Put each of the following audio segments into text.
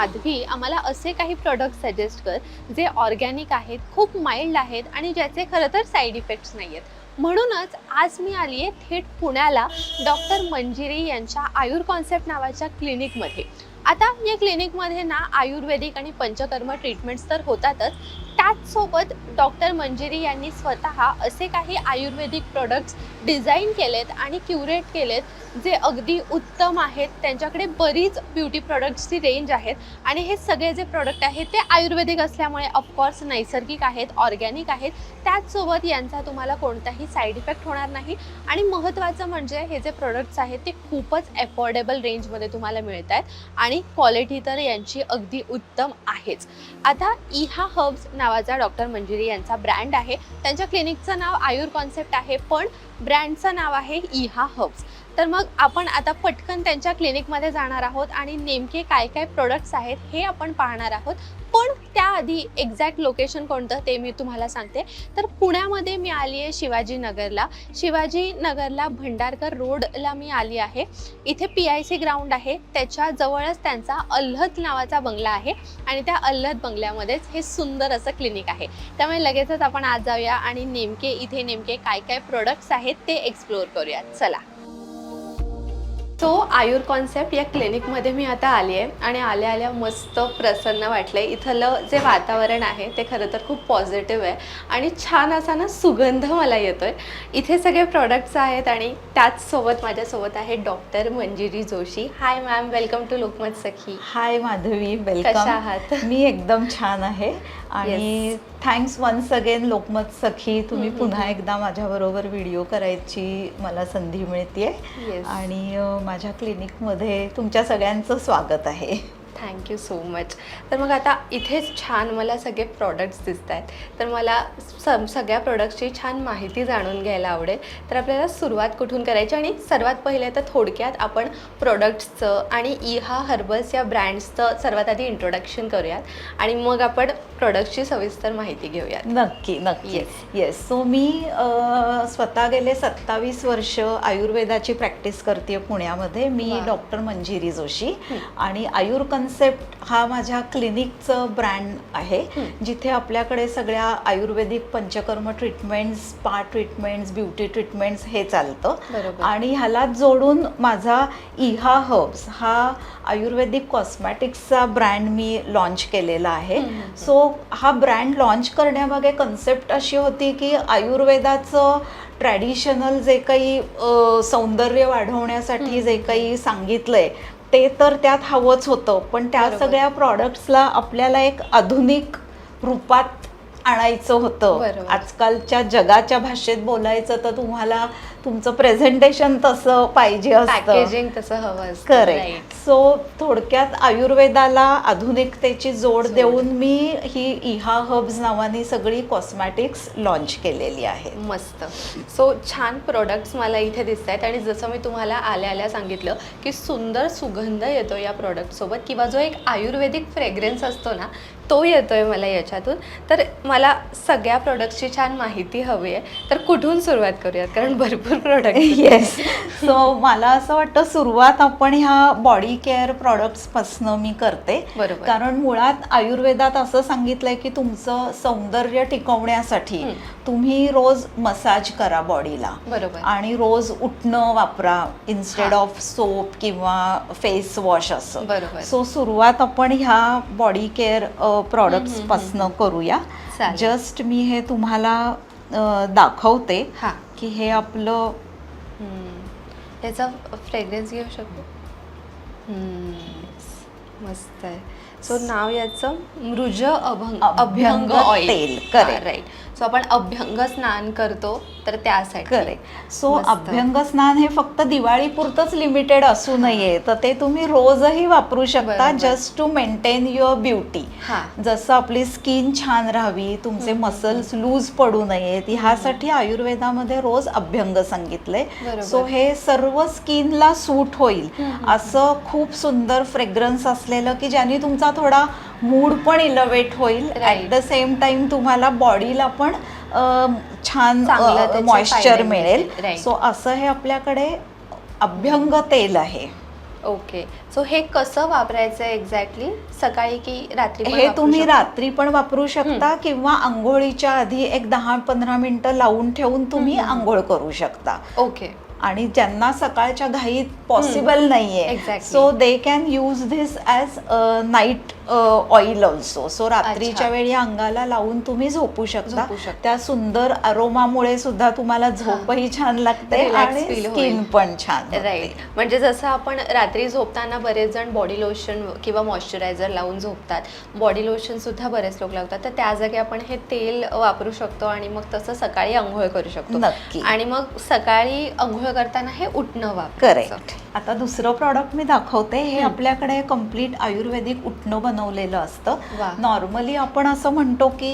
माधवी आम्हाला असे काही प्रोडक्ट सजेस्ट कर जे ऑर्गॅनिक आहेत खूप माइल्ड आहेत आणि ज्याचे खरं तर साईड इफेक्ट्स नाही आहेत म्हणूनच आज मी आली आहे थेट पुण्याला डॉक्टर मंजिरी यांच्या आयुर कॉन्सेप्ट नावाच्या क्लिनिकमध्ये आता या क्लिनिकमध्ये ना आयुर्वेदिक आणि पंचकर्म ट्रीटमेंट्स तर होतातच. त्याचसोबत डॉक्टर मंजिरी यांनी स्वतः असे काही आयुर्वेदिक प्रोडक्ट्स डिझाईन केलेत आणि क्युरेट केलेत जे अगदी उत्तम आहेत. त्यांच्याकडे बरीच ब्युटी प्रोडक्ट्सची रेंज आहेत. आणि हे सगळे जे प्रोडक्ट आहेत ते आयुर्वेदिक असल्यामुळे ऑफकोर्स नैसर्गिक आहेत ऑर्गॅनिक आहेत. त्याचसोबत यांचा तुम्हाला कोणताही साईड इफेक्ट होणार नाही. आणि महत्त्वाचं म्हणजे हे जे प्रोडक्ट्स आहेत ते खूपच अफोर्डेबल रेंजमध्ये तुम्हाला मिळत आहेत आणि क्वालिटी तर यांची अगदी उत्तम आहेच. आता इहा हर्ब्स नावाचा डॉक्टर मंजिरी यांचा ब्रँड आहे. त्यांच्या क्लिनिकचं नाव आयुर कॉन्सेप्ट आहे पण ब्रँडचं नाव आहे इहा हर्ब्स. तर मग आपण आता पटकन त्यांच्या क्लिनिकमध्ये जाणार आहोत आणि नेमके काय काय प्रोडक्ट्स आहेत हे आपण पाहणार आहोत. पण त्याआधी एक्झॅक्ट लोकेशन कोणतं ते मी तुम्हाला सांगते. तर पुण्यामध्ये मी आली आहे शिवाजीनगरला. शिवाजीनगरला भंडारकर रोडला मी आली आहे. इथे पी आय सी ग्राउंड आहे. त्याच्या जवळच त्यांचा अल्हद नावाचा बंगला आहे आणि त्या अल्हद बंगल्यामध्येच हे सुंदर असं क्लिनिक आहे. त्यामुळे लगेचच आपण आज जाऊया आणि नेमके इथे नेमके काय काय प्रोडक्ट्स आहेत ते एक्सप्लोअर करूयात. चला. सो आयुर कॉन्सेप्ट या क्लिनिकमध्ये मी आता आली आहे. आणि आल्या आल्या मस्त प्रसन्न वाटलं इथलं जे वातावरण आहे ते खरं तर खूप पॉझिटिव्ह आहे. आणि छान असा ना सुगंध मला येतो आहे इथे सगळे प्रॉडक्ट्स आहेत आणि त्याचसोबत माझ्यासोबत आहे doctor Manjiri Joshi. Hi ma'am welcome to Lokmat Sakhi hi Madhavi कशा वेलकम आहात? मी एकदम छान आहे. आणि thanks once again Lokmat Sakhi तुम्ही पुन्हा. एकदा माझ्याबरोबर व्हिडिओ करायची मला संधी मिळते आणि माझ्या क्लिनिकमध्ये तुमच्या सगळ्यांचं स्वागत आहे. थँक्यू सो मच तर मग आता इथेच छान मला सगळे प्रॉडक्ट्स दिसत आहेत तर मला स सगळ्या प्रॉडक्ट्सची छान माहिती जाणून घ्यायला आवडेल. तर आपल्याला सुरुवात कुठून करायची आणि सर्वात पहिले तर थोडक्यात आपण प्रोडक्ट्सचं आणि इहा हर्बल्स या ब्रँड्सचं सर्वात आधी इंट्रोडक्शन करूयात. आणि मग आपण प्रोडक्टची सविस्तर माहिती घेऊयात. नक्की नक्की. Yes. येस सो मी स्वतः गेले सत्तावीस वर्ष आयुर्वेदाची प्रॅक्टिस करते पुण्यामध्ये. मी. डॉक्टर मंजिरी जोशी. आणि आयुर कन्सेप्ट हा माझ्या क्लिनिकचं ब्रँड आहे. जिथे आपल्याकडे सगळ्या ayurvedic panchakarma treatments spa treatments beauty treatments हे चालतं आणि ह्याला जोडून माझा इहा हर्ब्स हा आयुर्वेदिक कॉस्मॅटिक्सचा ब्रँड मी लॉन्च केलेला आहे. सो हा ब्रँड लॉन्च करण्यामागे कन्सेप्ट अशी होती की आयुर्वेदाचं ट्रॅडिशनल जे काही सौंदर्य वाढवण्यासाठी. जे काही सांगितलंय ते तर त्यात हवंच होतं पण त्या. सगळ्या प्रॉडक्ट्सला आपल्याला एक आधुनिक रूपात आणायचं होतं. आजकालच्या जगाच्या भाषेत बोलायचं तर तुम्हाला तुमचं प्रेझेंटेशन तसं पाहिजे असतं. पॅकेजिंग तसं हवं करेक्ट. सो थोडक्यात आयुर्वेदाला आधुनिकतेची जोड. देऊन मी ही इहा हब्स नावानी सगळी कॉस्मॅटिक्स लॉन्च केलेली आहे. मस्त. सो छान प्रोडक्ट्स मला इथे दिसत आहेत आणि जसं मी तुम्हाला आल्या आल्या सांगितलं की सुंदर सुगंध येतो या प्रोडक्टसोबत किंवा जो एक आयुर्वेदिक फ्रेग्रन्स असतो ना तो येतोय मला याच्यातून. तर मला सगळ्या प्रोडक्ट्सची छान माहिती हवी आहे. तर कुठून सुरुवात करूयात? कारण भरपूर प्रोडक्ट येस सो मला असं वाटतं सुरुवात आपण ह्या बॉडी केअर प्रॉडक्ट्सपासनं मी करते. बरोबर. कारण मुळात आयुर्वेदात असं सांगितलंय की तुमचं सौंदर्य टिकवण्यासाठी. तुम्ही रोज मसाज करा बॉडीला बरोबर. आणि रोज उठणं वापरा इन्स्टेड. ऑफ सोप किंवा फेस वॉश असं. बरोबर. सो सुरुवात आपण ह्या बॉडी केअर प्रॉडक्ट्स हम्म, पासनं करूया. जस्ट मी हे तुम्हाला दाखवते. हां. की हे आपलं हम्म. याचा फ्रेग्रन्स घेऊ शकतो हम्म. मस्त आहे सो नाव याचं मृज अभंग अभ्यंग ऑइल तेल, correct. राईट सो आपण अभ्यंग स्नान करतो तर त्यासाठी करेक्ट सो. अभ्यंग स्नान हे फक्त दिवाळीपुरतंच लिमिटेड असू नये तर ते तुम्ही रोजही वापरू शकता. Just to maintain your beauty जसं आपली स्किन छान राहावी तुमचे. मसल्स लूज पडू नयेत ह्यासाठी आयुर्वेदामध्ये रोज अभ्यंग सांगितलंय बरोबर. सो हे सर्व स्किनला सूट होईल. असं खूप सुंदर फ्रेग्रन्स असलेलं की ज्याने तुमचा थोडा मूड पण इलेवेट होईल. ॲट द सेम टाइम तुम्हाला बॉडीला पण अं, छान मॉइश्चर मिळेल. सो असं हे आपल्याकडे अभ्यंग तेल आहे. ओके सो हे कसं वापरायचं एक्झॅक्टली सकाळी की रात्री पण हे तुम्ही? रात्री पण वापरू शकता किंवा आंघोळीच्या आधी एक दहा पंधरा मिनिटं लावून ठेवून तुम्ही. आंघोळ करू शकता. ओके आणि ज्यांना सकाळच्या घाईत पॉसिबल नाहीये Exactly. So they can use this as night oil also so रात्रीच्या. वेळी अंगाला लावून तुम्ही झोपू शकता. त्या सुंदर अरोमामुळे सुद्धा तुम्हाला झोपही छान लागते आणि. स्किन पण छान. राईट म्हणजे जसं आपण रात्री झोपताना बरेच जण बॉडी लोशन किंवा मॉइश्चरायझर लावून झोपतात बॉडी लोशन सुद्धा बरेच लोक लावतात तर त्या जागी आपण हे तेल वापरू शकतो आणि मग तसं सकाळी आंघोळ करू शकतो. आणि मग सकाळी आंघोळ करताना हे उठणं करेक्ट आता दुसरं प्रॉडक्ट मी दाखवते हे. आपल्याकडे कंप्लीट आयुर्वेदिक उठणं बनवलेलं असतं. नॉर्मली आपण असं म्हणतो की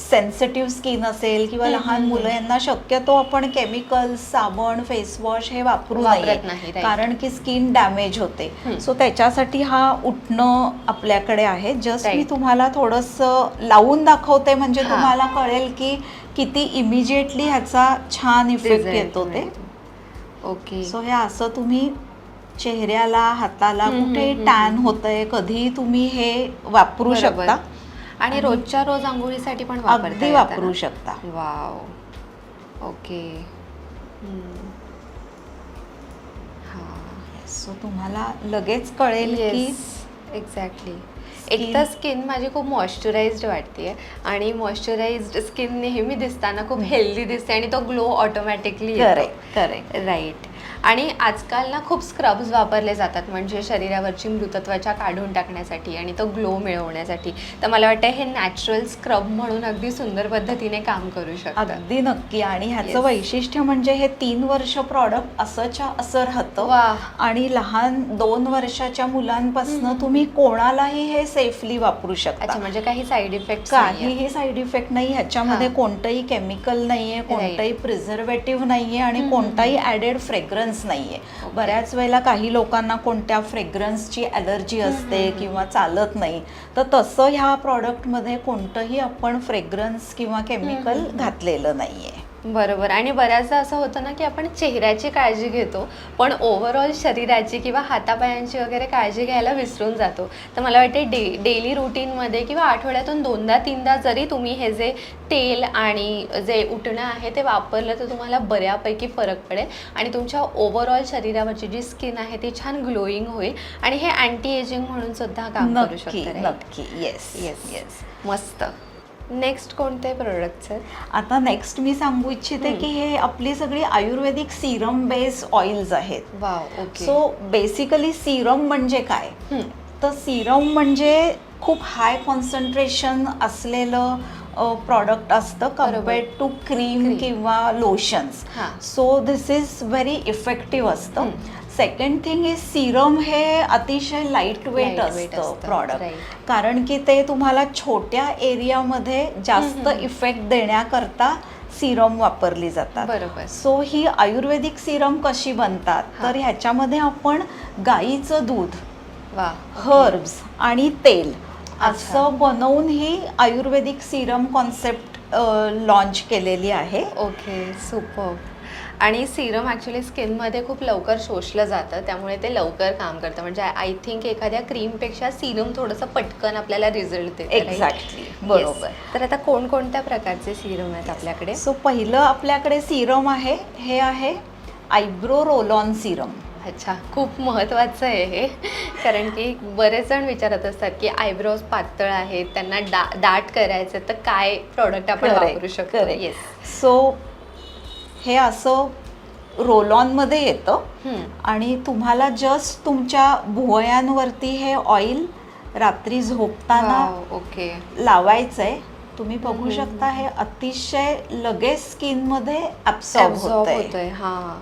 सेन्सिटिव्ह स्किन असेल किंवा लहान हं, मुलं. यांना शक्यतो आपण केमिकल्स साबण फेस वॉश हे वापरू नाही. कारण की स्किन डॅमेज होते हं. सो त्याच्यासाठी हा उठणं आपल्याकडे आहे जस्ट मी. तुम्हाला थोडंसं लावून दाखवते म्हणजे. तुम्हाला कळेल की किती इमिजिएटली ह्याचा छान इफेक्ट येतो ते. ओके सो हे असं तुम्ही चेहऱ्याला हाताला कुठे टॅन. होतंय कधी तुम्ही हे वापरू. शकता आणि रोजच्या रोज आंघोळीसाठी पण वापरता अगदी वापरू? शकता वाव ओके. हा सो तुम्हाला लगेच कळेल की एक्झॅक्टली एक तर स्किन माझी खूप मॉइश्चराइज्ड वाटते आणि मॉइश्चराइज्ड स्किन नेहमी दिसताना खूप हेल्दी दिसते आणि तो glow automatically correct correct right आणि आजकाल ना खूप स्क्रब्स वापरले जातात म्हणजे शरीरावरची मृतत्वाच्या काढून टाकण्यासाठी आणि तो ग्लो मिळवण्यासाठी. तर मला वाटतं हे नॅचरल स्क्रब म्हणून अगदी सुंदर पद्धतीने काम करू शकतं. अगदी नक्की. आणि ह्याचं Yes. वैशिष्ट्य म्हणजे हे तीन वर्ष प्रॉडक्ट असंच्या असं राहतं. वा. आणि लहान दोन वर्षाच्या मुलांपासून. तुम्ही कोणालाही हे सेफली वापरू शकता. म्हणजे काही साईड इफेक्ट काहीही साईड इफेक्ट नाही. ह्याच्यामध्ये. कोणतंही केमिकल नाहीये कोणतंही प्रिझर्वेटिव्ह नाहीये आणि कोणताही ऍडेड फ्रेग्रन्स नाहीये ओके. बऱ्याच वेळेला काही लोकांना कोणत्या फ्रेग्रन्सची अलर्जी असते. किंवा चालत नाही तर तसं ह्या प्रॉडक्टमध्ये कोणतंही आपण फ्रेग्रन्स किंवा केमिकल. घातलेलं नाहीये बरोबर. आणि बऱ्याचदा असं होतं ना की आपण चेहऱ्याची काळजी घेतो पण ओव्हरऑल शरीराची किंवा हातापायांची वगैरे काळजी घ्यायला विसरून जातो. तर मला वाटते डे डेली रुटीनमध्ये किंवा आठवड्यातून दोनदा तीनदा जरी तुम्ही हे जे तेल आणि जे उठणं आहे ते वापरलं तर तुम्हाला बऱ्यापैकी फरक पडेल. आणि तुमच्या ओव्हरऑल शरीरावरची जी स्किन आहे ती छान ग्लोईंग होईल. आणि हे अँटी एजिंग म्हणून सुद्धा काम करू शकतं? नक्की येस येस येस मस्त. नेक्स्ट कोणते प्रोडक्ट्स आहेत आता नेक्स्ट मी सांगू इच्छिते. की हे आपली सगळी आयुर्वेदिक सिरम बेस्ड ऑइल्स आहेत wow okay so basically serum म्हणजे काय. तर सिरम म्हणजे खूप हाय कॉन्सन्ट्रेशन असलेलं प्रॉडक्ट असतं. Compared to cream. किंवा lotions so this is very effective असतं. सेकंड थिंग इज सिरम हे अतिशय लाइट वेट असतं प्रॉडक्ट. कारण की ते तुम्हाला छोट्या एरियामध्ये जास्त. इफेक्ट देण्याकरता सिरम वापरली जातात बरोबर सो ही आयुर्वेदिक सिरम कशी बनतात. तर ह्याच्यामध्ये आपण गाईचं दूध हर्ब्स आणि तेल. असं बनवून ही आयुर्वेदिक सिरम कॉन्सेप्ट लॉन्च केलेली आहे ओके सुपर आणि सिरम ॲक्च्युली स्किनमध्ये खूप लवकर शोषलं जातं त्यामुळे ते लवकर काम करतं. म्हणजे आय थिंक एखाद्या क्रीमपेक्षा सिरम थोडंसं पटकन आपल्याला रिझल्ट देतं? एक्झॅक्टली. बरोबर. तर आता कोणकोणत्या प्रकारचे सिरम आहेत आपल्याकडे? सो पहिलं आपल्याकडे सिरम आहे हे आहे आयब्रो रोल ऑन सिरम. अच्छा खूप महत्त्वाचं आहे हे. कारण की बरेच जण विचारत असतात की आयब्रोज पातळ आहेत त्यांना डा दाट करायचं तर काय प्रॉडक्ट आपण वापरू शकतो? येस सो हे असं रोल ऑनमध्ये येतं आणि तुम्हाला जस्ट तुमच्या भुवयांवरती हे ऑइल रात्री झोपताना ओके लावायचंय. तुम्ही बघू. शकता हे अतिशय लगेच स्किनमध्ये ऍब्सॉर्ब ॲब्झॉर्ब होतंय. होतंय हां.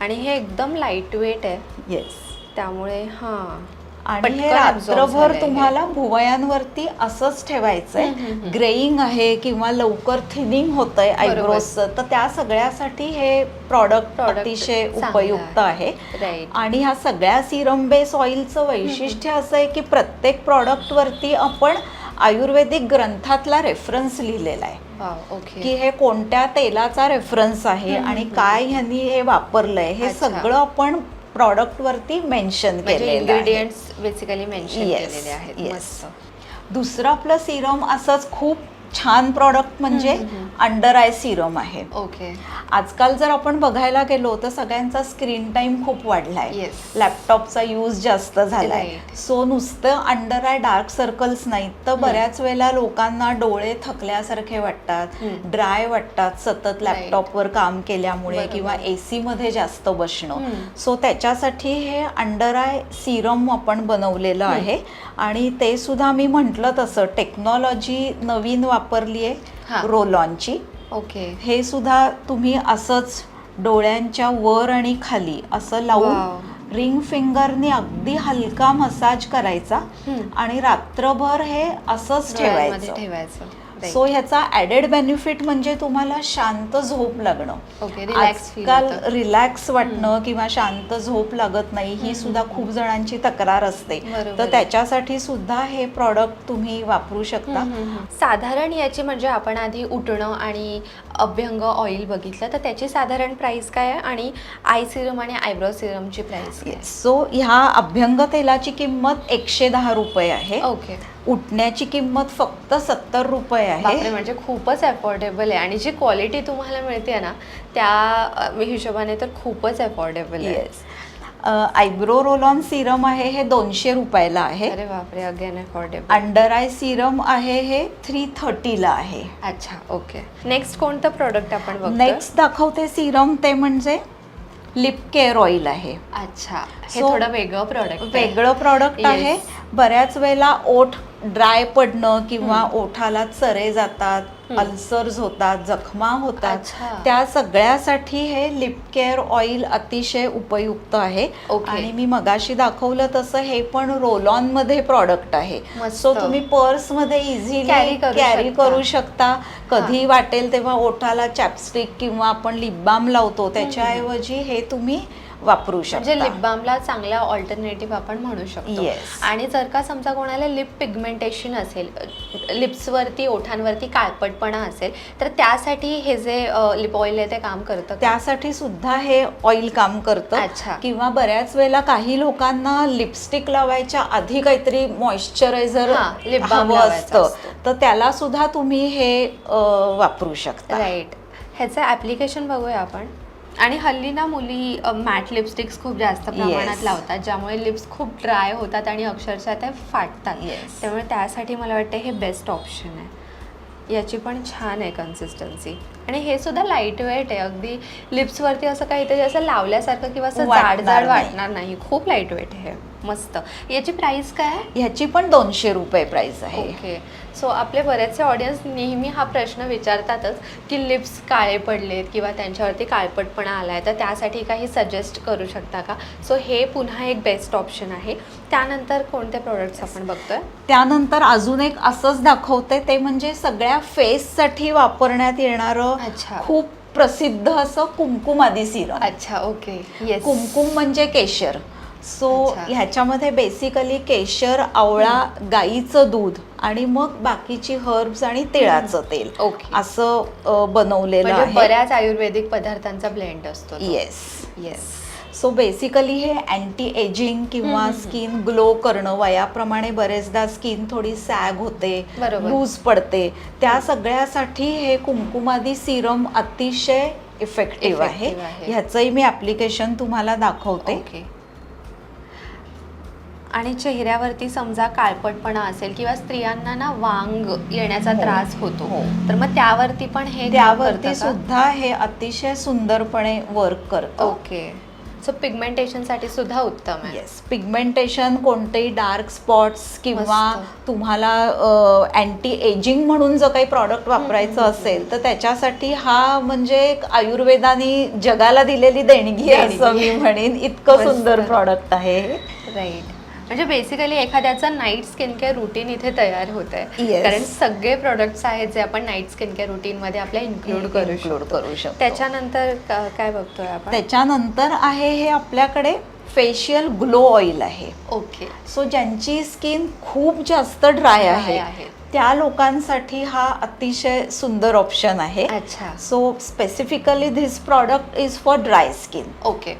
आणि हे एकदम लाइट वेट आहे. येस त्यामुळे हां. आणि हे रात्रभर. तुम्हाला भुवयांवरती असंच ठेवायचंय. ग्रेईंग आहे किंवा लवकर थिनिंग होतंय बरोबर. आयब्रोजचं तर त्या सगळ्यासाठी हे प्रॉडक्ट अतिशय उपयुक्त आहे आणि ह्या सगळ्या सिरम बेस ऑइलचं वैशिष्ट्य असं आहे की प्रत्येक प्रॉडक्टवरती आपण आयुर्वेदिक ग्रंथातला रेफरन्स लिहिलेला आहे ओके की हे कोणत्या तेलाचा रेफरन्स आहे आणि. काय ह्यांनी हे वापरलंय हे. सगळं आपण प्रॉडक्टवरती मेन्शन इन्ग्रेडियंट्स बेसिकली मेन्शन केलेले आहेत. दुसरं आपलं सिरम असंच खूप छान प्रॉडक्ट म्हणजे अंडर आय सिरम आहे ओके आजकाल जर आपण बघायला गेलो तर सगळ्यांचा स्क्रीन टाइम खूप वाढलाय. लॅपटॉपचा यूज जास्त झालाय. सो नुसतं अंडर आय डार्क सर्कल्स नाहीत तर बऱ्याच वेळेला लोकांना डोळे थकल्यासारखे वाटतात. ड्राय वाटतात सतत लॅपटॉपवर काम केल्यामुळे. किंवा एसी मध्ये जास्त बसणं. सो त्याच्यासाठी हे अंडर आय सिरम आपण बनवलेलं आहे आणि ते सुद्धा मी म्हटलं तसं टेक्नॉलॉजी नवीन वापरली. आहे रोलॉनची ओके हे सुद्धा तुम्ही असंच डोळ्यांच्या वर आणि खाली असं लावून. रिंग फिंगरनी अगदी हलका मसाज करायचा. आणि रात्रभर हे असंच ठेवायचं ठेवायचं. सो ह्याचा ऍडेड बेनिफिट म्हणजे तुम्हाला शांत झोप लागणं. आजकाल रिलॅक्स वाटणं किंवा शांत झोप लागत नाही ही सुद्धा खूप जणांची तक्रार असते. तर. त्याच्यासाठी सुद्धा हे प्रॉडक्ट तुम्ही वापरू शकता. साधारण याची म्हणजे आपण आधी उठणं आणि अभ्यंग ऑइल बघितलं तर त्याची साधारण प्राइस काय आहे? आणि आय सिरम आणि आयब्रो सिरमची प्राइस सो ह्या अभ्यंग तेलाची किंमत एकशे दहा रुपये आहे. ओके उठण्याची किंमत फक्त सत्तर रुपये आहे. म्हणजे खूपच अफोर्डेबल आहे. आणि जी क्वालिटी तुम्हाला मिळते ना त्या हिशोबाने तर खूपच अफोर्डेबल आहे. आयब्रो रोल ऑन सिरम आहे हे दोनशे रुपयाला आहे. अरे बापरे again affordable under eye serum आहे हे थ्री थर्टीला आहे. अच्छा ओके नेक्स्ट कोणतं प्रोडक्ट आपण बघतो नेक्स्ट दाखवते सिरम ते म्हणजे लिप केअर ऑइल आहे. अच्छा हे थोडं वेगळं प्रोडक्ट वेगळं प्रॉडक्ट. आहे. बऱ्याच वेळेला ओठ ड्राय पडणं किंवा ओठाला चरे जातात अल्सर्स होतात जखमा होतात. त्या सगळ्यासाठी हे लिप केअर ऑइल अतिशय उपयुक्त आहे. आणि मी मगाशी दाखवलं तसं हे पण रोल ऑनमध्ये प्रॉडक्ट आहे. सो तुम्ही पर्समध्ये इझिली करू कॅरी शकता. कधी वाटेल तेव्हा ओठाला चॅपस्टिक किंवा आपण लिप बाम लावतो त्याच्याऐवजी हे तुम्ही वापरू म्हणजे शकता लिप बामला चांगला ऑल्टरनेटिव्ह आपण म्हणू शकतो. आणि जर का समजा कोणाला लिप पिगमेंटेशन असेल लिप्सवरती ओठांवरती काळपटपणा असेल तर त्यासाठी हे जे लिप ऑइल आहे ते काम करतं? त्यासाठी सुद्धा हे ऑइल काम करतं अच्छा. किंवा बऱ्याच वेळेला काही लोकांना लिपस्टिक लावायच्या आधी काहीतरी मॉइश्चरायझर हवं असतं. तर त्याला सुद्धा तुम्ही हे वापरू शकता राईट ह्याचं ॲप्लिकेशन बघूया आपण आणि हल्ली ना मुली मॅट लिपस्टिक्स खूप जास्त प्रमाणात. लावतात ज्यामुळे लिप्स खूप ड्राय होतात आणि अक्षरशः ते फाटतात. त्यामुळे त्यासाठी मला वाटतं हे बेस्ट ऑप्शन आहे. याची पण छान आहे कन्सिस्टन्सी आणि हे सुद्धा लाइट वेट आहे. अगदी लिप्सवरती असं काहीतरी असं लावल्यासारखं किंवा असं जाड जाड. वाटणार नाही. खूप लाइट वेट आहे मस्त. याची प्राइस काय आहे? ह्याची पण दोनशे रुपये प्राइस आहे. ओके सो आपले बरेचसे ऑडियन्स नेहमी हा प्रश्न विचारतातच की लिप्स काळे पडलेत किंवा त्यांच्यावरती काळपटपणा आला आहे तर त्यासाठी काही सजेस्ट करू शकता का? सो हे पुन्हा एक बेस्ट ऑप्शन आहे. त्यानंतर कोणते प्रोडक्ट्स आपण बघतोय? त्यानंतर अजून एक असंच दाखवते ते म्हणजे सगळ्या फेससाठी वापरण्यात येणारं अच्छा. खूप प्रसिद्ध असं कुमकुमादी सिरम अच्छा ओके येस कुमकुम म्हणजे केशर. सो. ह्याच्यामध्ये बेसिकली केशर आवळा गाईचं दूध आणि मग बाकीची हर्ब्स आणि तिळाचं तेल ओके. असं बनवलेलं म्हणजे आहे. बऱ्याच आयुर्वेदिक पदार्थांचा ब्लेंड असतो येस येस सो बेसिकली हे अँटी एजिंग किंवा स्किन ग्लो करणं वयाप्रमाणे बरेचदा स्किन थोडी सॅग होते. लूज पडते. त्या सगळ्यासाठी हे कुमकुमादी सिरम अतिशय इफेक्टिव्ह आहे. ह्याचंही मी ऍप्लिकेशन तुम्हाला दाखवते. आणि चेहऱ्यावरती समजा काळपटपणा असेल किंवा स्त्रियांना ना वांग येण्याचा हो. त्रास होतो हो. तर मग त्यावरती पण हे त्यावरती? सुद्धा हे अतिशय सुंदरपणे वर्क करतं ओके सो पिगमेंटेशनसाठी सुद्धा उत्तम आहे येस पिगमेंटेशन कोणतेही डार्क स्पॉट्स किंवा. तुम्हाला अँटी एजिंग म्हणून जर काही प्रॉडक्ट वापरायचं असेल तर त्याच्यासाठी हा म्हणजे एक आयुर्वेदाने जगाला दिलेली देणगी आहे असं मी. म्हणेन इतकं. सुंदर प्रॉडक्ट आहे. राईट म्हणजे बेसिकली एखाद्याचं नाईट स्किन केअर रुटीन इथे तयार होत आहे. कारण सगळे प्रोडक्ट्स आहेत जे आपण नाईट स्किन केअर रुटीन मध्ये आपल्या इन्क्लूड करू करू शकतो. त्याच्यानंतर काय बघतोय आपण? त्याच्यानंतर आहे हे आपल्याकडे फेशियल ग्लो ऑइल आहे. ओके सो ज्यांची स्किन खूप जास्त ड्राय आहे आहे. त्या लोकांसाठी हा अतिशय सुंदर ऑप्शन आहे. अच्छा. So specifically this product is for dry skin okay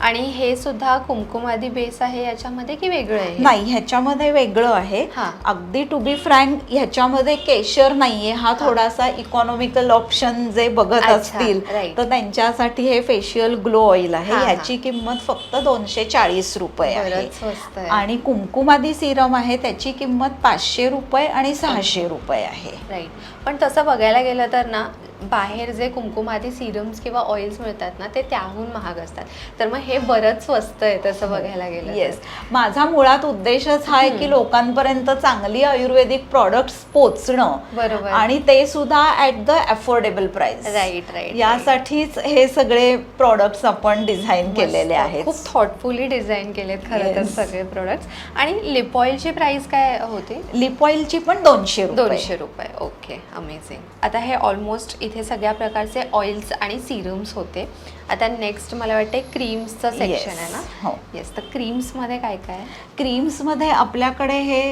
आणि हे सुद्धा कुमकुमादी बेस आहे याच्यामध्ये की वेगळं आहे? नाही ह्याच्यामध्ये वेगळं आहे. हा. अगदी टू बी फ्रँक ह्याच्यामध्ये केशर नाहीये. हा थोडासा इकॉनॉमिकल ऑप्शन जे बघत अच्छा, असतील right. तर त्यांच्यासाठी हे फेशियल ग्लो ऑइल आहे. हा. ह्याची किंमत फक्त दोनशे चाळीस रुपये आहे. बरंच स्वस्त आहे. आणि कुमकुमादी सिरम आहे त्याची किंमत पाचशे रुपये आणि सहाशे रुपये आहे. राईट पण तसं बघायला गेलं तर ना बाहेर जे कुमकुमादी सिरम्स किंवा ऑइल्स मिळतात ना ते त्याहून महाग असतात. तर मग हे बरंच स्वस्त आहे तसं बघायला गेलं. येस माझा मुळात उद्देशच हा आहे की लोकांपर्यंत चांगली आयुर्वेदिक प्रॉडक्ट्स पोचणं. बरोबर. आणि ते सुद्धा at the affordable price right right यासाठीच हे सगळे प्रॉडक्ट्स आपण डिझाईन केलेले. आहेत. खूप थॉटफुली डिझाईन केलेत खरं तर. सगळे प्रोडक्ट्स आणि लिप ऑइलची प्राइस काय होती? लिप ऑइलची पण दोनशे दोनशे रुपये. ओके अमेझिंग आता हे ऑलमोस्ट इथे सगळ्या प्रकारचे ऑइल्स आणि सिरम्स होते आता नेक्स्ट मला वाटते क्रीम्सचं सेक्शन Yes. आहे ना हो येस तर क्रीम्समध्ये काय काय आहे? क्रीम्समध्ये आपल्याकडे हे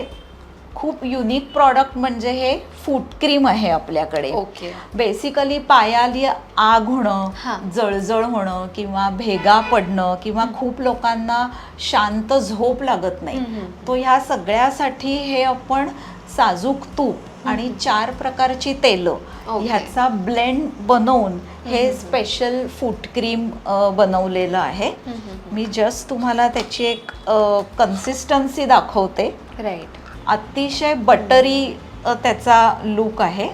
खूप युनिक प्रॉडक्ट म्हणजे हे फूट क्रीम आहे आपल्याकडे ओके बेसिकली पायाली आग हा. होणं जळजळ होणं किंवा भेगा पडणं किंवा खूप लोकांना शांत झोप लागत नाही हम्म, हम्म. तो ह्या सगळ्यासाठी हे आपण साजूक तूप आणि चार प्रकारची तेलं. ह्याचा ब्लेंड बनवून हे स्पेशल फूट क्रीम बनवलेलं आहे. मी जस्ट तुम्हाला त्याची एक कन्सिस्टन्सी दाखवते. राईट अतिशय बटरी त्याचा लुक आहे.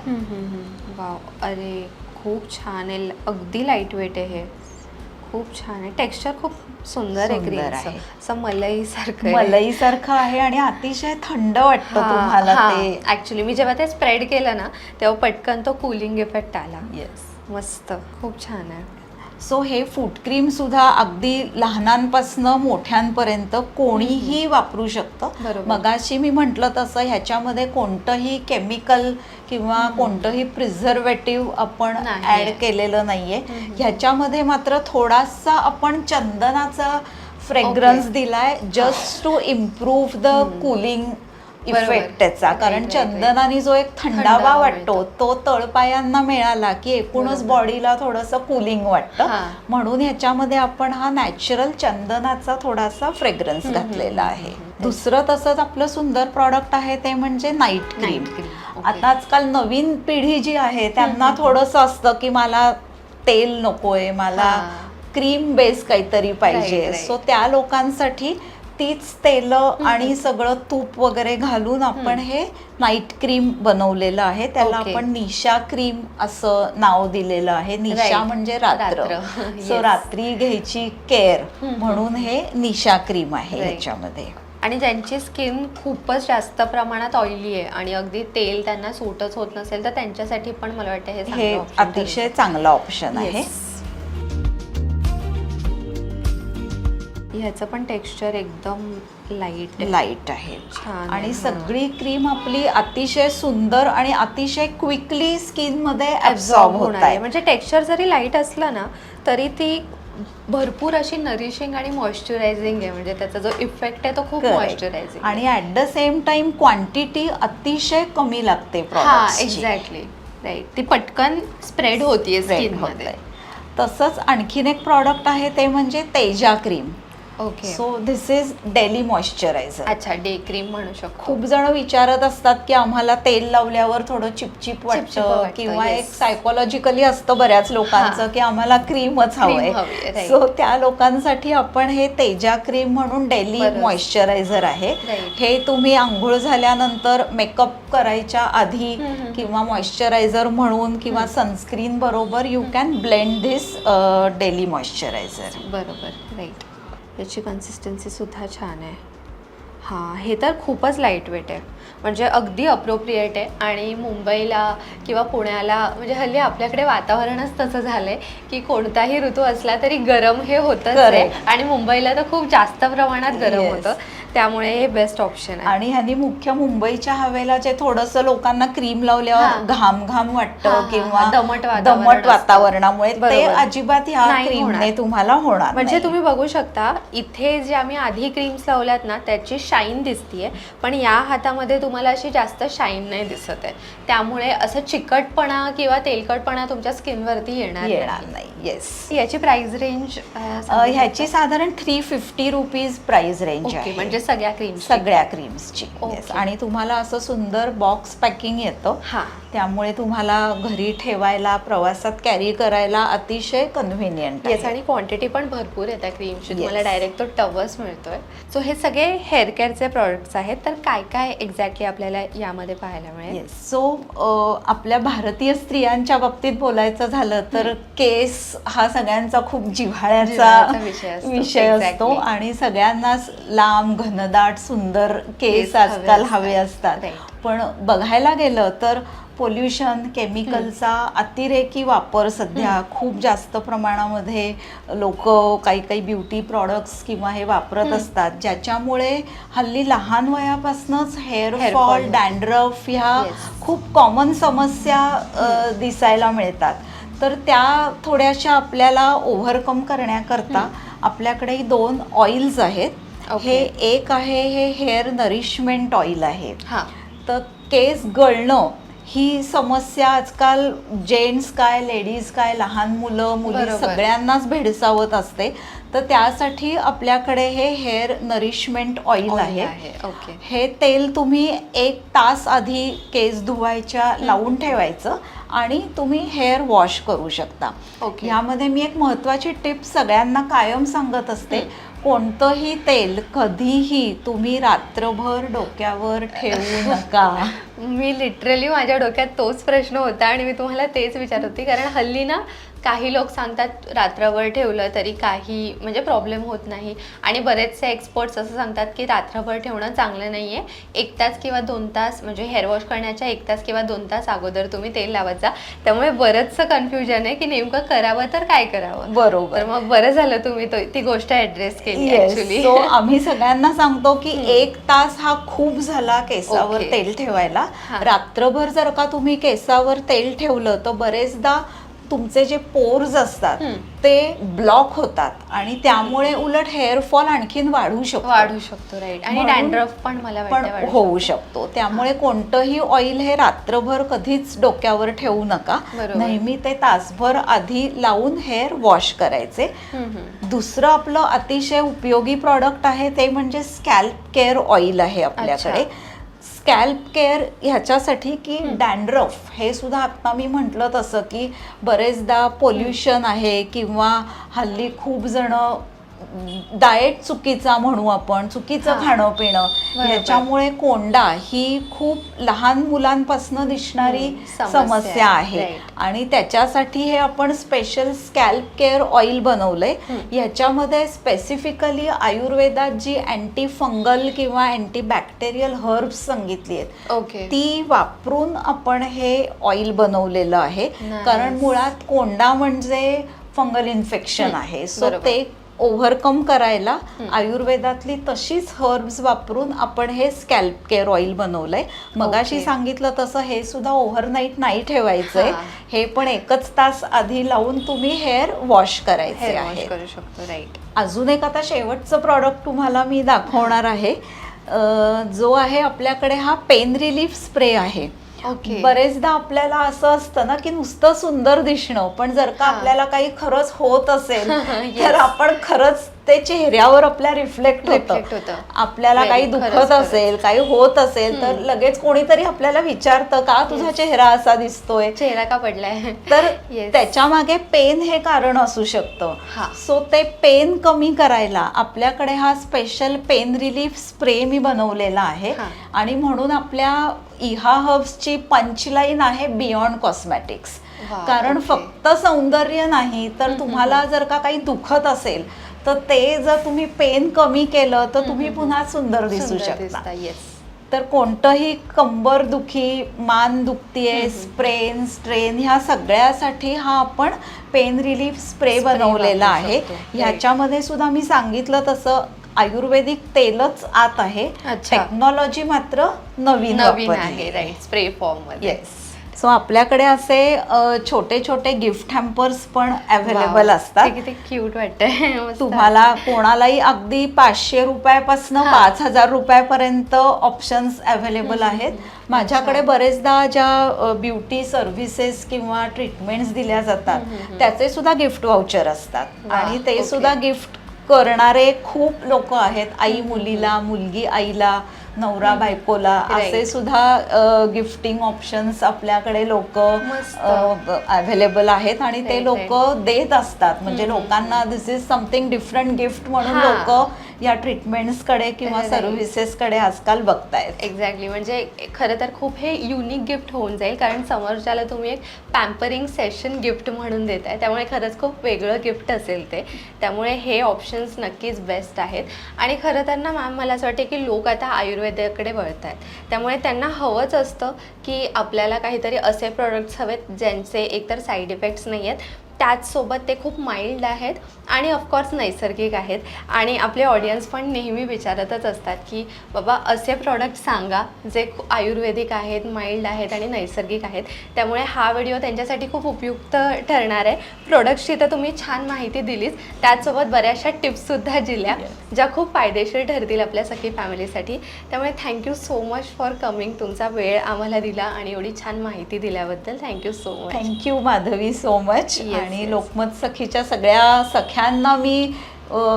वाव अरे खूप छान आहे. अगदी लाइट वेट आहे हे. खूप छान आहे. टेक्स्चर खूप सुंदर आहे आहे. असं मलाई सारखं मलई सारखं आहे आणि अतिशय थंड वाटतं तुम्हाला ते. ऍक्च्युली मी जेव्हा ते स्प्रेड केलं ना तेव्हा पटकन तो कूलिंग इफेक्ट आला. येस मस्त. खूप छान आहे. सो हे फूट क्रीम सुद्धा अगदी लहानांपासून मोठ्यांपर्यंत कोणीही वापरू शकतं. मगाशी मी म्हटलं तसं ह्याच्यामध्ये कोणतंही केमिकल किंवा कोणतंही प्रिझर्वेटिव्ह आपण नाही. ऍड केलेलं नाहीये ह्याच्यामध्ये मात्र थोडासा आपण चंदनाचा फ्रेग्रन्स. दिलाय just to improve the cooling. Effect त्याचा कारण. चंदनाने जो एक थंडावा वाटतो. तो तळपायांना मिळाला की एकूणच. बॉडीला थोडंसं कुलिंग वाटतं. म्हणून ह्याच्यामध्ये आपण हा नॅचरल चंदनाचा थोडासा फ्रेग्रन्स घातलेला आहे. दुसरं तसंच आपलं सुंदर प्रॉडक्ट आहे ते म्हणजे नाईट क्रीम. आता आजकाल नवीन पिढी जी आहे त्यांना. थोडंसं असतं की मला तेल नकोय मला. क्रीम बेस काहीतरी पाहिजे. सो त्या लोकांसाठी तीच तेलं आणि सगळं तूप वगैरे घालून आपण हे नाईट क्रीम बनवलेलं आहे त्याला. आपण निशा क्रीम असं नाव दिलेलं आहे निशा. म्हणजे रात्र. सो. रात्री घ्यायची केअर. म्हणून हे निशा क्रीम आहे Right. ह्याच्यामध्ये आणि ज्यांची स्किन खूपच जास्त प्रमाणात ऑइली आहे आणि अगदी तेल त्यांना सूटच होत नसेल तर त्यांच्यासाठी पण मला वाटतं हे अतिशय. चांगला ऑप्शन आहे ह्याचं पण टेक्स्चर एकदम लाइट लाइट आहे. आणि. सगळी क्रीम आपली अतिशय सुंदर आणि अतिशय क्विकली स्किनमध्ये ऍब्झॉर्ब होत होणार आहे. म्हणजे टेक्स्चर जरी लाइट असलं ना तरी ती भरपूर अशी नरिशिंग आणि मॉइश्चरायझिंग आहे. म्हणजे त्याचा जो इफेक्ट आहे तो खूप. मॉइश्चरायझिंग आणि at the same time quantity अतिशय कमी लागते हा. एक्झॅक्टली राईट ती पटकन स्प्रेड होतीये Spread स्किन होतंय. मध्ये तसंच आणखीन एक प्रॉडक्ट आहे ते म्हणजे Teja cream okay so this is daily moisturiser अच्छा डे क्रीम म्हणू शकतो खूप जण विचारत असतात की आम्हाला तेल लावल्यावर थोडं चिपचिप चिपचिप वाटतं वाटतं, किंवा yes. एक सायकोलॉजिकली असतं बऱ्याच लोकांचं. की आम्हाला क्रीमच हवंय हवी, right. सो त्या लोकांसाठी आपण हे तेजा क्रीम म्हणून डेली बरं. मॉइश्चरायझर आहे Right. हे तुम्ही आंघोळ झाल्यानंतर मेकअप करायच्या आधी हम्म, हम्म. किंवा मॉइश्चरायझर म्हणून किंवा सनस्क्रीन बरोबर you can blend this daily moisturiser बरोबर राईट याची कन्सिस्टन्सी सुद्धा छान आहे. हां हे तर खूपच लाइट वेट आहे. म्हणजे अगदी अप्रोप्रिएट आहे. आणि मुंबईला किंवा पुण्याला म्हणजे हल्ली आपल्याकडे वातावरणच तसं झालं आहे की कोणताही ऋतू असला तरी गरम हे होतच आहे. आणि मुंबईला तर खूप जास्त प्रमाणात गरम Yes. होतं. त्यामुळे हे बेस्ट ऑप्शन आहे आणि ह्यानी मुख्य मुंबईच्या हवेला जे थोडस लोकांना क्रीम. लावल्यावर घाम घाम वाटतं किंवा. दमट दमट. वातावरणामुळे ते. अजिबात ह्या क्रीमने. तुम्हाला होणार म्हणजे. तुम्ही बघू शकता इथे जे आम्ही आधी क्रीम्स लावल्यात ना त्याची शाईन दिसतीये पण या हातामध्ये तुम्हाला अशी जास्त शाईन नाही दिसत आहे त्यामुळे असं चिकटपणा किंवा तेलकटपणा तुमच्या स्किनवरती येणार येणार नाही. येस याची प्राइस रेंज ह्याची साधारण three fifty rupees price range आहे म्हणजे सगळ्या क्रीम सगळ्या क्रीम्सची. येस आणि तुम्हाला असं सुंदर बॉक्स पॅकिंग येतं. हा. त्यामुळे तुम्हाला घरी ठेवायला प्रवासात कॅरी करायला अतिशय कन्व्हिनियंट येस आणि क्वांटिटी पण भरपूर आहे त्या क्रीमची तुम्हाला. डायरेक्ट तो टवच मिळतोय. सो हे सगळे हेअर केअरचे प्रॉडक्ट्स आहेत. तर काय काय एक्झॅक्टली आपल्याला यामध्ये पाहायला मिळेल? सो आपल्या भारतीय स्त्रियांच्या बाबतीत बोलायचं झालं तर केस हा सगळ्यांचा खूप जिव्हाळ्याचा विषय असतो. आणि सगळ्यांनाच लांब घनदाट सुंदर केस आजकाल. हवे असतात. पण बघायला गेलं तर पोल्युशन केमिकलचा अतिरेकी वापर सध्या खूप जास्त प्रमाणामध्ये लोक काही काही ब्युटी प्रॉडक्ट्स किंवा हे वापरत असतात ज्याच्यामुळे हल्ली लहान वयापासूनच हेअर फॉल. डॅन्ड्रफ ह्या. खूप कॉमन समस्या दिसायला मिळतात तर त्या थोड्याशा आपल्याला ओव्हरकम करण्याकरता आपल्याकडे दोन ऑइल्स आहेत. हे एक आहे हे हेअर नरिशमेंट ऑइल आहे. हा. तर केस गळणं ही समस्या आजकाल जेंट्स काय लेडीज काय लहान मुलं मुली. सगळ्यांनाच भेडसावत असते. तर त्यासाठी आपल्याकडे हे हेअर नरिशमेंट ऑइल आहे. हे तेल तुम्ही एक तास आधी केस धुवायच्या लावून ठेवायचं आणि तुम्ही हेअर वॉश करू शकता. यामध्ये मी एक महत्वाची टिप सगळ्यांना कायम सांगत असते. कोणतंही तेल कधीही तुम्ही रात्रभर डोक्यावर ठेवू नका. मी लिटरली माझ्या डोक्यात तोच प्रश्न होता आणि मी तुम्हाला तेच विचारत होती. कारण हल्ली ना काही लोक सांगतात रात्रभर ठेवलं तरी काही म्हणजे प्रॉब्लेम होत नाही. आणि बरेचसे एक्सपर्ट्स असं सांगतात की रात्रभर ठेवणं चांगलं नाही आहे एक तास किंवा दोन तास म्हणजे हेअर वॉश करण्याच्या एक तास किंवा दोन तास अगोदर तुम्ही तेल लावायचा. त्यामुळे बरंचसं कन्फ्युजन आहे की नेमकं करावं तर काय करावं? बरोबर. तर मग बरं झालं तुम्ही तो ती गोष्ट ऍड्रेस केली So, आम्ही सगळ्यांना सांगतो की एक तास हा खूप झाला केसावर. तेल ठेवायला. रात्रभर जर का तुम्ही केसावर तेल ठेवलं तर बरेचदा तुमचे जे पोर्स असतात. ते ब्लॉक होतात आणि त्यामुळे उलट हेअर फॉल आणखीन वाढू शकतो. वाढू शकतो राईट आणि डॅन्ड्रफ पण मला पण होऊ शकतो. त्यामुळे कोणतंही ऑइल हे रात्रभर कधीच डोक्यावर ठेवू नका. नेहमी ते तासभर आधी लावून हेअर वॉश करायचे. दुसरं आपलं अतिशय उपयोगी प्रॉडक्ट आहे ते म्हणजे स्कॅल्प केअर ऑइल आहे आपल्याकडे. स्कॅल्प केअर ह्याच्यासाठी की डॅन्ड्रफ. हे सुद्धा आता मी म्हटलं तसं की बरेचदा पोल्युशन आहे किंवा हल्ली खूप जण डाएट चुकीचा म्हणू आपण चुकीचं. खाणं पिणं बरोबर. ह्याच्यामुळे कोंडा ही खूप लहान मुलांपासून दिसणारी समस्या आहे. आणि त्याच्यासाठी हे आपण स्पेशल स्कॅल्प केअर ऑइल बनवलंय याच्यामध्ये स्पेसिफिकली आयुर्वेदात जी अँटी फंगल किंवा अँटी बॅक्टेरियल हर्ब्स सांगितली आहेत ओके ती वापरून आपण हे ऑइल बनवलेलं आहे. कारण मुळात कोंडा म्हणजे फंगल इन्फेक्शन आहे सो. ते ओव्हरकम करायला आयुर्वेदातली तशीच हर्ब्स वापरून आपण हे स्कॅल्प केअर ऑइल बनवलंय. मगाशी Okay. सांगितलं तसं हे सुद्धा ओव्हरनाईट नाही ठेवायचंय. हा. पण एकच तास आधी लावून तुम्ही हेअर वॉश करायचे आहे करू शकतो राईट अजून एक आता शेवटचं प्रॉडक्ट तुम्हाला मी दाखवणार आहे. जो आहे आपल्याकडे हा पेन रिलीफ स्प्रे आहे. ओके बरेचदा आपल्याला असं असतं ना की नुसतं सुंदर दिसणं पण जर का. आपल्याला काही खरंच होत असेल Yes. तर आपण खरंच ते चेहऱ्यावर आपल्या रिफ्लेक्ट होतं. आपल्याला काही दुखत. असेल काही होत असेल तर लगेच कोणीतरी आपल्याला विचारतं का तुझा चेहरा असा दिसतोय चेहरा का पडलाय तर. त्याच्यामागे पेन हे कारण असू शकतं. सो ते पेन कमी करायला आपल्याकडे हा स्पेशल पेन रिलीफ स्प्रे मी बनवलेला आहे. आणि म्हणून आपल्या इहा हर्ब्सची पंचलाईन आहे बियॉन्ड कॉस्मॅटिक्स कारण. फक्त सौंदर्य नाही तर तुम्हाला जर का काही दुखत असेल तर ते जर तुम्ही पेन कमी केलं तर तुम्ही पुन्हा सुंदर दिसू शकता. येस तर कोणतंही कंबर दुखी मान दुखतीये स्प्रेन स्ट्रेन ह्या सगळ्यासाठी हा आपण पेन रिलीफ स्प्रे बनवलेला आहे. ह्याच्यामध्ये सुद्धा मी सांगितलं तसं आयुर्वेदिक तेलच आत आहे. टेक्नॉलॉजी मात्र नवीन नवीन आहे राईट स्प्रे फॉर्ममध्ये. येस सो आपल्याकडे असे छोटे छोटे गिफ्ट हॅम्पर्स पण अवेलेबल. असतात. किती क्यूट वाटतंय. मस्त. तुम्हाला कोणालाही अगदी पाचशे रुपयापासून. पाच हजार रुपयापर्यंत ऑप्शन्स अवेलेबल आहेत. माझ्याकडे बरेचदा ज्या ब्युटी सर्व्हिसेस किंवा ट्रीटमेंट्स दिल्या जातात त्याचे सुद्धा गिफ्ट वाउचर असतात. आणि ते. सुद्धा गिफ्ट करणारे खूप लोक आहेत. आई मुलीला मुलगी आईला. नवरा बायकोला. असे सुद्धा गिफ्टिंग ऑप्शन्स आपल्याकडे लोक. अवेलेबल आहेत आणि ते लोक देत असतात. म्हणजे लोकांना this is something different gift म्हणून. लोक या ट्रीटमेंट्सकडे किंवा Right. सर्व्हिसेस कडे आजकाल बघतायत. एक्झॅक्टली म्हणजे खरं तर खूप हे युनिक गिफ्ट होऊन जाईल कारण समोरच्याला तुम्ही एक पॅम्परिंग सेशन गिफ्ट म्हणून देताय. त्यामुळे खरंच खूप वेगळं गिफ्ट असेल ते. त्यामुळे हे ऑप्शन्स नक्कीच बेस्ट आहेत. आणि खरं तर ना मॅम मला असं वाटतं की लोक आता आयुर्वेदाकडे वळत आहेत त्यामुळे त्यांना हवंच असतं की आपल्याला काहीतरी असे प्रोडक्ट्स हवेत ज्यांचे एकतर साईड इफेक्ट्स नाही आहेत त्याचसोबत ते खूप माइल्ड आहेत आणि ऑफकोर्स नैसर्गिक आहेत. आणि आपले ऑडियन्स पण नेहमी विचारतच असतात की बाबा असे प्रॉडक्ट सांगा जे आयुर्वेदिक आहेत माइल्ड आहेत आणि नैसर्गिक आहेत. त्यामुळे हा व्हिडिओ त्यांच्यासाठी खूप उपयुक्त ठरणार आहे. प्रोडक्ट्सची तर तुम्ही छान माहिती दिलीच. त्याचसोबत बऱ्याचशा टिप्ससुद्धा दिल्या ज्या खूप फायदेशीर ठरतील आपल्या सखी फॅमिलीसाठी त्यामुळे thank you so much for coming तुमचा वेळ आम्हाला दिला आणि एवढी छान माहिती दिल्याबद्दल thank you so much thank you Madhavi so much आणि. लोकमत सखीच्या सगळ्या सख्यांना मी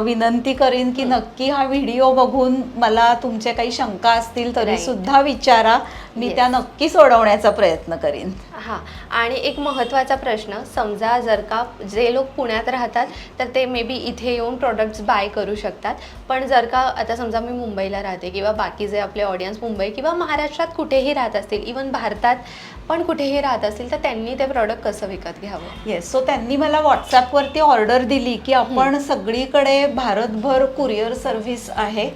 विनंती करीन की नक्की हा व्हिडिओ बघून मला तुमच्या काही शंका असतील तरी. सुद्धा विचारा मी Yes. त्या नक्की सोडवण्याचा प्रयत्न करीन हां आणि एक महत्त्वाचा प्रश्न समजा जर का जे लोक पुण्यात राहतात तर ते मे बी इथे येऊन प्रोडक्ट्स बाय करू शकतात पण जर का आता समजा मी मुंबईला राहते किंवा बाकी जे आपले ऑडियन्स मुंबई किंवा महाराष्ट्रात कुठेही राहत असतील इवन भारतात पण कुठेही राहत असतील तर त्यांनी ते प्रॉडक्ट कसं विकत घ्यावं येस सो त्यांनी मला व्हॉट्सॲपवरती ऑर्डर दिली की आपण सगळीकडे भारतभर कुरिअर सर्व्हिस आहे.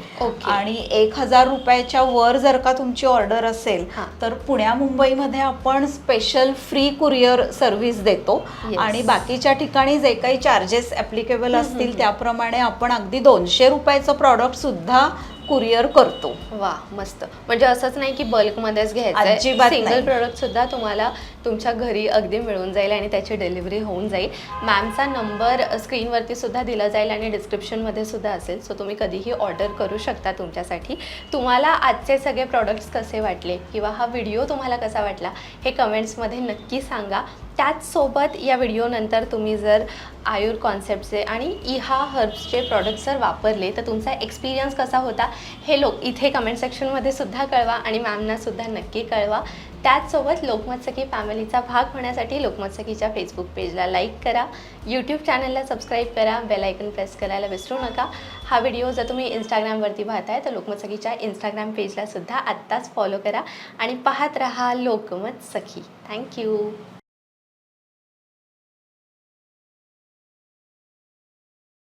आणि एक हजार रुपयाच्या वर जर का तुमची ऑर्डर असेल. तर पुण्या मुंबईमध्ये आपण स्पेशल फ्री कुरिअर सर्व्हिस देतो. आणि बाकीच्या ठिकाणी जे काही चार्जेस ॲप्लिकेबल असतील त्याप्रमाणे आपण अगदी दोनशे रुपयाचं प्रॉडक्ट सुद्धा कुरिअर करतो. वा मस्त. म्हणजे असंच नाही की बल्कमध्येच घ्यायचं अजिबात सिंगल नाही. प्रोडक्ट सुद्धा तुम्हाला तुमच्या घरी अगदी मिळून जाईल आणि त्याची डिलिव्हरी होऊन जाईल. मॅमचा नंबर स्क्रीनवरती सुद्धा दिला जाईल आणि डिस्क्रिप्शनमध्ये सुद्धा असेल. सो तुम्ही कधीही ऑर्डर करू शकता तुमच्यासाठी. तुम्हाला आजचे सगळे प्रॉडक्ट्स कसे वाटले? किंवा हा व्हिडिओ तुम्हाला कसा वाटला? हे कमेंट्समध्ये नक्की सांगा. त्याचसोबत या व्हिडिओनंतर तुम्ही जर आयुर कॉन्सेप्टचे आणि इहा हर्ब्सचे प्रॉडक्ट्स जर वापरले तर तुमचा एक्सपिरियन्स कसा होता हे लोक इथे कमेंट सेक्शनमध्ये सुद्धा कळवा आणि मॅमनासुद्धा नक्की कळवा. त्याचसोबत लोकमत सखी फॅमिलीचा भाग होण्यासाठी लोकमत सखीच्या फेसबुक पेजला लाईक करा. यूट्यूब चॅनलला सबस्क्राईब करा. बेल आयकन प्रेस करायला विसरू नका. हा व्हिडिओ जर तुम्ही इंस्टाग्रामवरती पाहताय तर लोकमत सखीच्या इंस्टाग्राम पेजलासुद्धा आत्ताच फॉलो करा आणि पाहत रहा लोकमत सखी थँक्यू